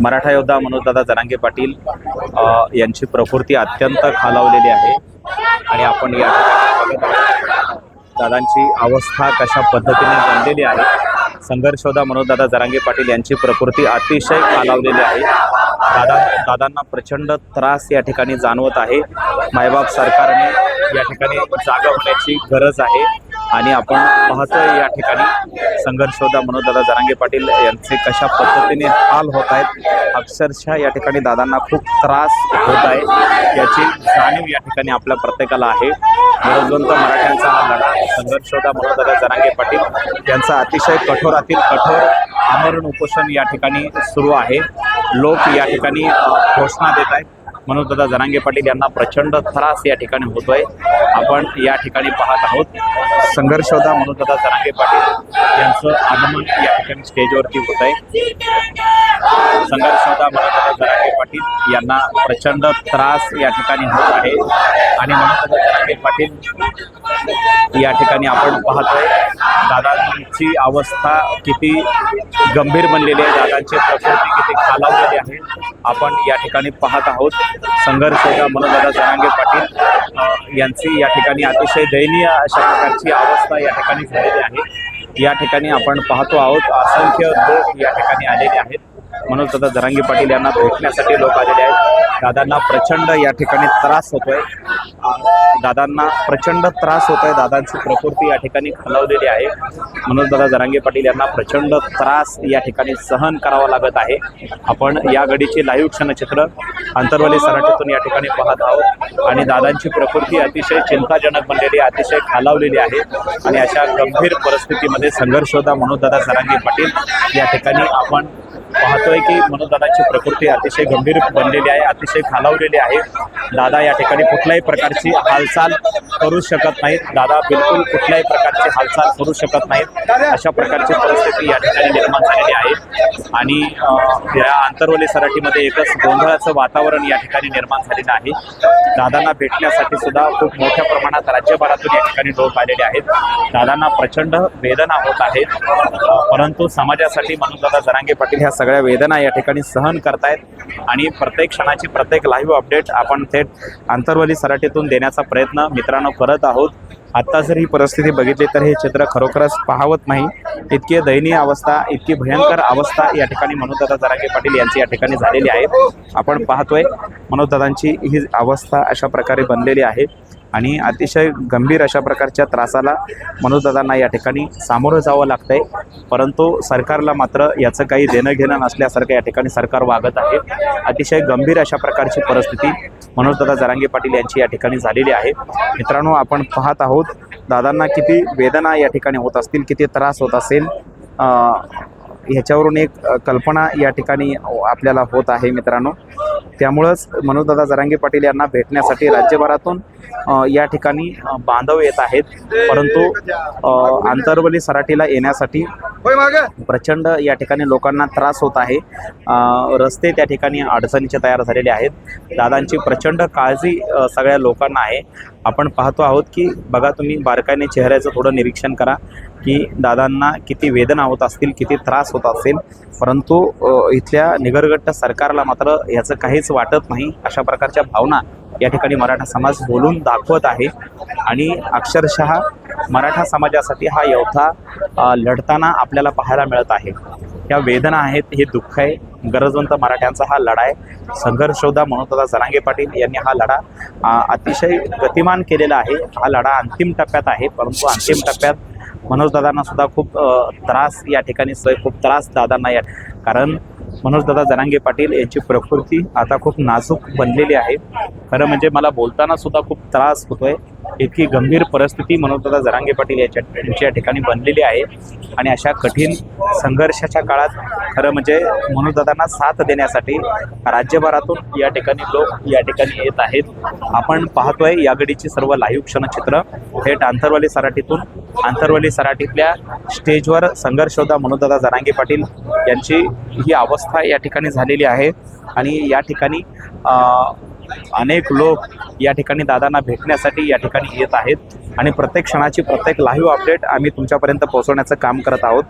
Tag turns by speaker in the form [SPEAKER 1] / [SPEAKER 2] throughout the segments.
[SPEAKER 1] मराठा योद्धा मनोजदादा जरांगे पाटील यांची प्रकृती अत्यंत खालावलेली आहे. आणि आपण या दादांची अवस्था कशा पद्धतीने बनलेली आहे संघर्ष मनोजदादा जरांगे पाटील यांची प्रकृती अतिशय खालावलेली आहे. दादा दादांना प्रचंड त्रास या ठिकाणी जाणवत आहे. मायबाप सरकारने या ठिकाणी जागा होण्याची गरज आहे. आणि आपण पाहतोय या ठिकाणी संघर्षोदा योद्धा मनोजदादा जरांगे पाटील यांचे कशा पद्धतीने हाल होत आहेत. अक्षरशः या ठिकाणी दादांना खूप त्रास होत आहे. याची जाणीव या ठिकाणी आपल्या प्रत्येकाला आहे. मनोजवंत मराठ्यांचा हा लढा संघर्षोदा योद्धा मनोजदादा जरांगे पाटील यांचा अतिशय कठोरातील कठोर आमरण उपोषण या ठिकाणी सुरू आहे. लोक या ठिकाणी घोषणा देत आहेत. म्हणून दादा जरांगे पाटील यांना प्रचंड त्रास या ठिकाणी होतोय. आपण या ठिकाणी पाहत आहोत. संघर्ष होता दादा जरांगे पाटील यांचं आगमन या ठिकाणी स्टेजवरती होत आहे संघर्ष होता यांना प्रचंड त्रास या ठिकाणी होत आहे. आणि म्हणून पाटील या ठिकाणी आपण पाहतोय दादांची अवस्था किती गंभीर बनलेली आहे दादांची प्रकृती किती खालावलेली आहे आपण या ठिकाणी पाहत आहोत. संघर्ष मनोदादा जनांगे पाटील यांची या ठिकाणी अतिशय दयनीय अशा प्रकारची अवस्था या ठिकाणी झालेली आहे. या ठिकाणी आपण पाहतो आहोत असंख्य लोक या ठिकाणी आलेले आहेत. म्हणून दादा जरांगे पाटील यांना भेटण्यासाठी लोक आलेले आहेत. दादांना प्रचंड या ठिकाणी त्रास होतोय. दादांना प्रचंड त्रास होतोय. दादांची प्रकृती या ठिकाणी खालावलेली आहे. म्हणून दादा जरांगे पाटील यांना प्रचंड त्रास या ठिकाणी सहन करावा लागत आहे. आपण या घडीचे लाईव्ह क्षणचित्र अंतर्वली सराटीतून या ठिकाणी पाहत आहोत. आणि दादांची प्रकृती अतिशय चिंताजनक बनलेली अतिशय खालावलेली आहे. आणि अशा गंभीर परिस्थितीमध्ये संघर्ष होता म्हणून दादा जरांगे पाटील या ठिकाणी आपण पाहतोय की मनोजदादाची प्रकृती अतिशय गंभीर बनलेली आहे अतिशय खालावलेली आहे. दादा या ठिकाणी कुठल्याही प्रकारची हालचाल करू शकत नाहीत. दादा बिलकुल कुठल्याही प्रकारची हालचाल करू शकत नाहीत. अशा प्रकारची परिस्थिती या ठिकाणी निर्माण झालेली आहे. आणि या आंतरवली सराटीमध्ये एकच गोंधळाचं वातावरण या ठिकाणी निर्माण झालेलं आहे. दादांना भेटण्यासाठी सुद्धा खूप मोठ्या प्रमाणात राज्यभरातून या ठिकाणी लोक आलेले आहेत. दादांना प्रचंड वेदना होत आहेत. परंतु समाजासाठी म्हणून दादा जरांगे पाटील ह्या सगळ्या वेदना या ठिकाणी सहन करतायत. आणि प्रत्येक क्षणाची प्रत्येक लाईव्ह अपडेट आपण थेट आंतरवली सराटीतून देण्याचा प्रयत्न मित्रांनो करत आहोत. आत्ता जर ही परिस्थिती बघितली तर हे चित्र खरोखरच पाहावत नाही. इतकी दयनीय अवस्था इतकी भयंकर अवस्था या ठिकाणी मनोजदादा जरांगे पाटील यांची या ठिकाणी झालेली आहे. आपण पाहतोय मनोजदादांची ही अवस्था अशा प्रकारे बनलेली आहे. आणि अतिशय गंभीर अशा प्रकारच्या त्रासाला मनोजदादांना या ठिकाणी सामोरं जावं लागतंय. परंतु सरकारला मात्र याचं काही देणं घेणं नसल्यासारखं या ठिकाणी सरकार वागत आहे. अतिशय गंभीर अशा प्रकारची परिस्थिती मनोजदादा जरांगे पाटील यांची या ठिकाणी झालेली आहे. मित्रांनो आपण पाहत आहोत दादांना किती वेदना या ठिकाणी होत असतील किती त्रास होत असेल ह्याच्यावरून एक कल्पना या ठिकाणी आपल्याला होत आहे मित्रांनो. त्यामुळंच मनोजदादा जरांगे पाटील यांना भेटण्यासाठी राज्यभरातून या ठिकाणी बांधव येत आहेत. परंतु आंतरवली सराटीला येण्यासाठी प्रचंड या ठिकाणी लोकांना त्रास होत आहे. रस्ते त्या ठिकाणी अडचणीचे तयार झालेले आहेत. दादांची प्रचंड काळजी सगळ्या लोकांना आहे. आपण पाहतो आहोत की बघा तुम्ही बारकाईने चेहऱ्याचं थोडं निरीक्षण करा की दादांना किती वेदना होत असतील किती त्रास होत असेल परंतु इथल्या निगरगट्ट सरकारला मात्र याचं काहीच वाटत नाही. अशा प्रकारच्या भावना या ठिकाणी मराठा समाज बोलून दाखवत आहे. आणि अक्षरशः मराठा समाजासाठी हा योद्धा लढताना आपल्याला पाहायला मिळत आहे. या वेदना आहेत हे दुःख आहे. गरजवंत मराठ्यांचा हा लढा आहे. संघर्षोदा योद्धा जरांगे पाटील यांनी हा लढा अतिशय गतिमान केलेला आहे. हा लढा अंतिम टप्प्यात आहे परंतु अंतिम टप्प्यात मनोजदादांना सुद्धा खूप त्रास या ठिकाणी सोय खूप त्रास दादांना या कारण मनोजदादा जरांगे पाटील यांची प्रकृती आता खूप नाजूक बनलेली आहे. खरं म्हणजे मला बोलताना सुद्धा खूप त्रास होतोय. इतकी गंभीर परिस्थिती मनोजदादा जरांगे पाटील याच्या यांच्या ठिकाणी बनलेली आहे. आणि अशा कठीण संघर्षाच्या काळात खरं म्हणजे मनोजदादांना साथ देण्यासाठी राज्यभरातून या ठिकाणी लोक या ठिकाणी येत आहेत. आपण पाहतोय या घडीची सर्व लाईव्ह क्षणचित्र. थेट आंतरवाली सराठीतून आंतरवली सराटीतल्या स्टेजवर संघर्ष मनोदादा जरांगे पाटील यांची ही अवस्था या ठिकाणी झालेली आहे. आणि या ठिकाणी अनेक लोक या ठिकाणी दादांना भेटण्यासाठी या ठिकाणी येत आहेत. आणि प्रत्येक क्षणाची प्रत्येक लाईव्ह अपडेट आम्ही तुमच्यापर्यंत पोहोचवण्याचं काम करत आहोत.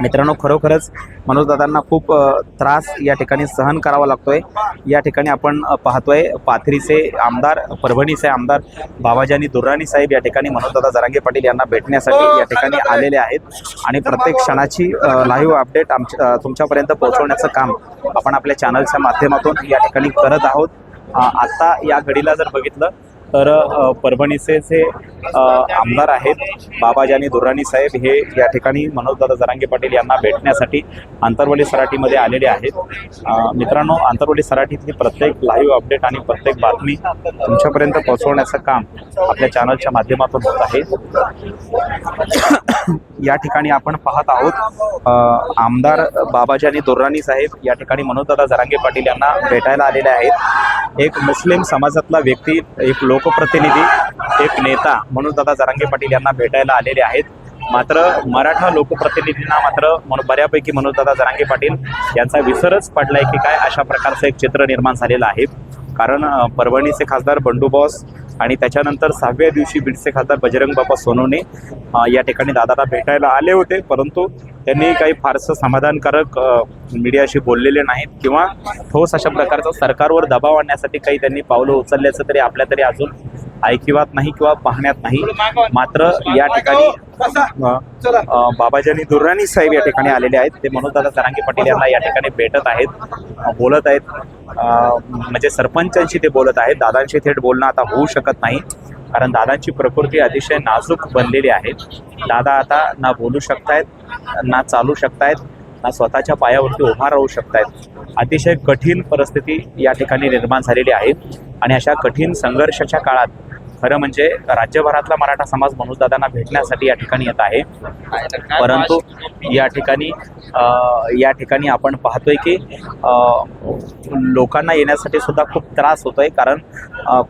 [SPEAKER 1] मित्रांनो खरोखरच मनोजदादांना खूप त्रास या ठिकाणी सहन करावा लागतोय. या ठिकाणी आपण पाहतोय पाथरीचे आमदार परभणीचे आमदार बाबाजानी दुर्राणी साहेब या ठिकाणी मनोजदादा जरांगे पाटील यांना भेटण्यासाठी या ठिकाणी आलेले आहेत. आणि प्रत्येक क्षणाची लाईव्ह अपडेट आमच्या तुमच्यापर्यंत पोहोचवण्याचं काम आपण आपल्या चॅनलच्या माध्यमातून या ठिकाणी करत आहोत. आता आत्ता या घडीला जर बघितलं तर परभणीचे जे आमदार आहेत बाबाजानी दुर्राणी साहेब हे या ठिकाणी मनोजदादा जरांगे पाटील यांना भेटण्यासाठी आंतरवली सराठीमध्ये आलेले आहेत. मित्रांनो आंतरवली सराठीतली प्रत्येक लाईव्ह अपडेट आणि प्रत्येक बातमी तुमच्यापर्यंत पोहोचवण्याचं काम आपल्या चॅनलच्या माध्यमातून होत आहे. या ठिकाणी आपण पाहत आहोत आमदार बाबाजानी दुर्राणी साहेब या ठिकाणी मनोजदादा जरांगे पाटील यांना भेटायला आलेले आहेत. एक मुस्लिम समाजातला व्यक्ती एक लोक लोकप्रतिनिधी एक नेता मनोजदादा जरांगे पाटील यांना भेटायला आलेले आहेत. मात्र मराठा लोकप्रतिनिधींना मात्र बऱ्यापैकी मनोजदादा जरांगे पाटील यांचा विसरच पडलाय की काय अशा प्रकारचं एक चित्र निर्माण झालेलं आहे. कारण परभणीचे खासदार बंडू बॉस आणि त्याच्यानंतर सहाव्या दिवशी बीडचे खासदार बजरंग बाबा सोनवणे या ठिकाणी दादाला भेटायला आले होते. परंतु त्यांनी काही फारसं समाधानकारक मीडियाशी बोललेले नाहीत किंवा ठोस अशा प्रकारचा सरकारवर दबाव आणण्यासाठी काही त्यांनी पावलं उचलल्याचं तरी आपल्या तरी अजून ऐकिवात नाही किंवा पाहण्यात नाही. मात्र या ठिकाणी बाबाजानी दुर्राणी साहेब या ठिकाणी आलेले आहेत. ते मनोजदादा जरांगे पाटील यांना या ठिकाणी भेटत आहेत बोलत आहेत. म्हणजे सरपंचांशी ते बोलत आहेत. दादांशी थेट बोलणं आता होऊ शकत नाही. कारण दादांची प्रकृती अतिशय नाजूक बनलेली आहे. दादा आता ना बोलू शकतायत ना चालू शकतायत ना स्वतःच्या पायावरती उभा राहू शकतायत. अतिशय कठीण परिस्थिती या ठिकाणी निर्माण झालेली आहे. आणि अशा कठीण संघर्षाच्या काळात खरं म्हणजे राज्यभरातला मराठा समाज मनोजदादांना भेटण्यासाठी या ठिकाणी येत आहे. परंतु या ठिकाणी या ठिकाणी आपण पाहतोय की लोकांना येण्यासाठी सुद्धा खूप त्रास होतोय कारण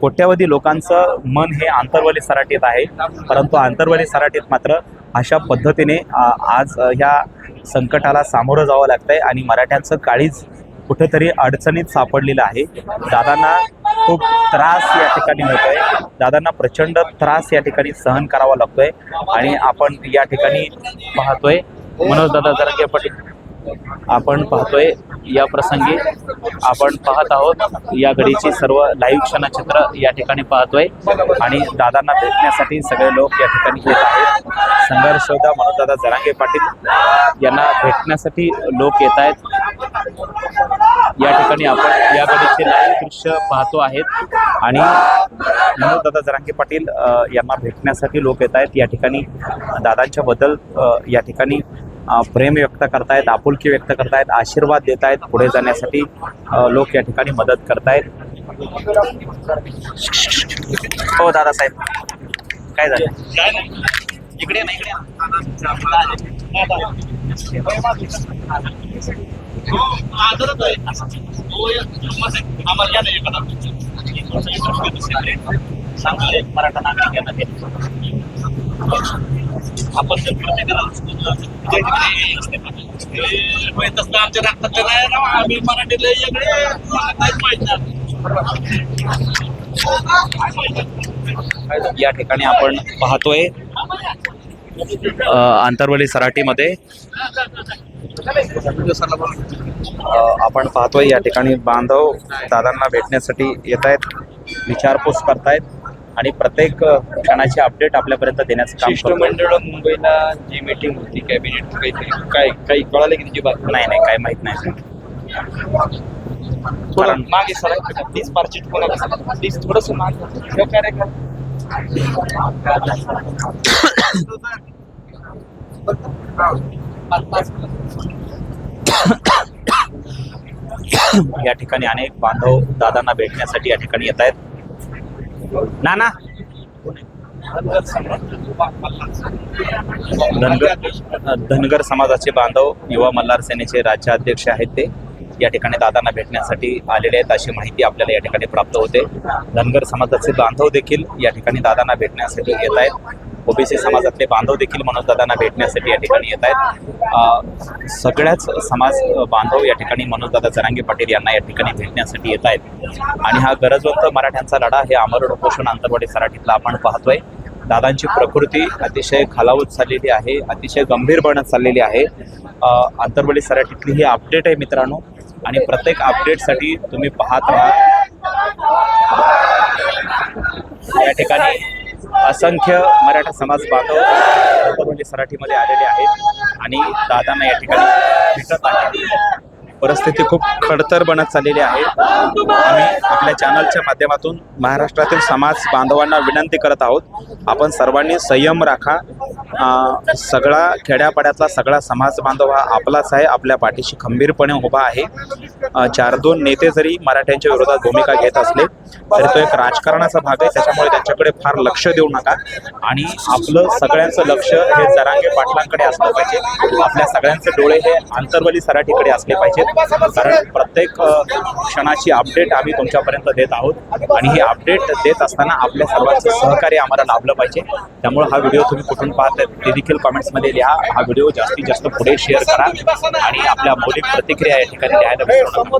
[SPEAKER 1] कोट्यावधी लोकांचं मन हे आंतरवली सराटीत आहे. परंतु आंतरवली सराटीत मात्र अशा पद्धतीने आज ह्या संकटाला सामोरं जावं लागतंय आणि मराठ्यांचं काळीज कुठेतरी अडचणीत सापडलेलं आहे. दादांना खूप त्रास या ठिकाणी होतोय दादांना प्रचंड त्रास या ठिकाणी सहन करावा लागतोय आणि आपण या ठिकाणी पाहतोय. मनोज दादा जरांगे पाटील. आपण पाहतोय या प्रसंगी आपण पाहत आहोत. या घडीची सर्व लाईव्ह क्षणचित्र या ठिकाणी पाहतोय आणि दादांना भेटण्यासाठी सगळे लोक या ठिकाणी येत आहेत. संघर्षोदा मनोजदादा जरांगे पाटील यांना भेटण्यासाठी लोक येत आहेत. या ठिकाणी आपण या घडीचे लाईव्ह दृश्य पाहतो आहेत. आणि दादा जरांगे पाटील यांना भेटण्यासाठी लोक येत आहेत. या ठिकाणी दादांच्या बद्दल या ठिकाणी प्रेम व्यक्त करतायत आपुलकी व्यक्त करतायत आशीर्वाद देत आहेत पुढे जाण्यासाठी लोक या ठिकाणी मदत करतायत हो दादासाहेब काय झालं? इकडे नाही इकडे सांगले मराठा आपण जर
[SPEAKER 2] आमच्या रक्तात आम्ही मराठीला वेगळे काहीच
[SPEAKER 1] या ठिकाणी आपण पाहतोय आंतरवली सराटीमध्ये. आपण पाहतोय या ठिकाणी बांधव दादांना भेटण्यासाठी येत आहेत विचारपूस करतायत आणि प्रत्येक क्षणाची अपडेट आपल्यापर्यंत देण्याचं काम.
[SPEAKER 3] शिष्टमंडळ मुंबईला जी मीटिंग होती कॅबिनेट काहीतरी काय काही कळालं की त्याची बातमी
[SPEAKER 1] नाही नाही काय माहीत नाही कारण-
[SPEAKER 3] मागे सर प्लीज पार्चिट कोणा प्लीज थोडस मागे कार्यक्रम
[SPEAKER 1] या ठिकाणी अनेक बांधव दादांना भेटण्यासाठी या ठिकाणी येत आहेत. नाना. धनगर धनगर समाजाचे बांधव युवा मल्हार सेनेचे राज्याध्यक्ष आहेत ते. या ठिकाणी दादांना भेटण्यासाठी आलेले आहेत अशी माहिती आपल्याला या ठिकाणी प्राप्त होते. धनगर समाजाचे बांधव देखील या ठिकाणी दादांना भेटण्यासाठी येत आहेत. ओबीसी समाजातले बांधव देखील मनोज दादांना भेटण्यासाठी या ठिकाणी येत आहेत. सगळ्याच समाज बांधव या ठिकाणी मनोजदादा जरांगे पाटील यांना या ठिकाणी भेटण्यासाठी येत आहेत. आणि हा गरजवंत मराठ्यांचा लढा हे अमरण उपोषण आंतरवाडी सराठीतला आपण पाहतोय. दादांची प्रकृती अतिशय खालावत चाललेली आहे अतिशय गंभीर बनत चाललेली आहे. अ, सराठीतली ही अपडेट आहे मित्रांनो. आणि प्रत्येक अपडेटसाठी तुम्ही पाहत राहा. या ठिकाणी असंख्य मराठा समाज बांधव सराठीमध्ये आलेले आहेत आणि दादांना या ठिकाणी भेटत आहेत. परिस्थिती खूप खडतर बनत चाललेली आहे. आम्ही आपल्या चॅनलच्या माध्यमातून महाराष्ट्रातील समाज बांधवांना विनंती करत आहोत. आपण सर्वांनी संयम राखा. सगळा खेड्यापाड्यातला सगळा समाज बांधव हा आपलाच आहे. आपल्या पाठीशी खंबीरपणे उभा आहे. चार दोन नेते जरी मराठ्यांच्या विरोधात भूमिका घेत असले तरी तो एक राजकारणाचा भाग आहे. त्याच्यामुळे त्यांच्याकडे फार लक्ष देऊ नका. आणि आपलं सगळ्यांचं लक्ष हे जरांगे पाटलांकडे असलं पाहिजे. आपल्या सगळ्यांचे डोळे हे आंतरवली सराठीकडे असले पाहिजेत. कारण प्रत्येक क्षणाची अपडेट आम्ही तुमच्यापर्यंत देत आहोत. आणि ही अपडेट देत असताना आपल्या सर्वांचं सहकार्य आम्हाला लाभलं पाहिजे. त्यामुळे हा व्हिडिओ तुम्ही कुठून पाहताय ते देखील कमेंट्समध्ये लिहा. हा व्हिडिओ जास्तीत जास्त पुढे शेअर करा. आणि आपल्या मौलिक प्रतिक्रिया या ठिकाणी लिहायला विसरू नका.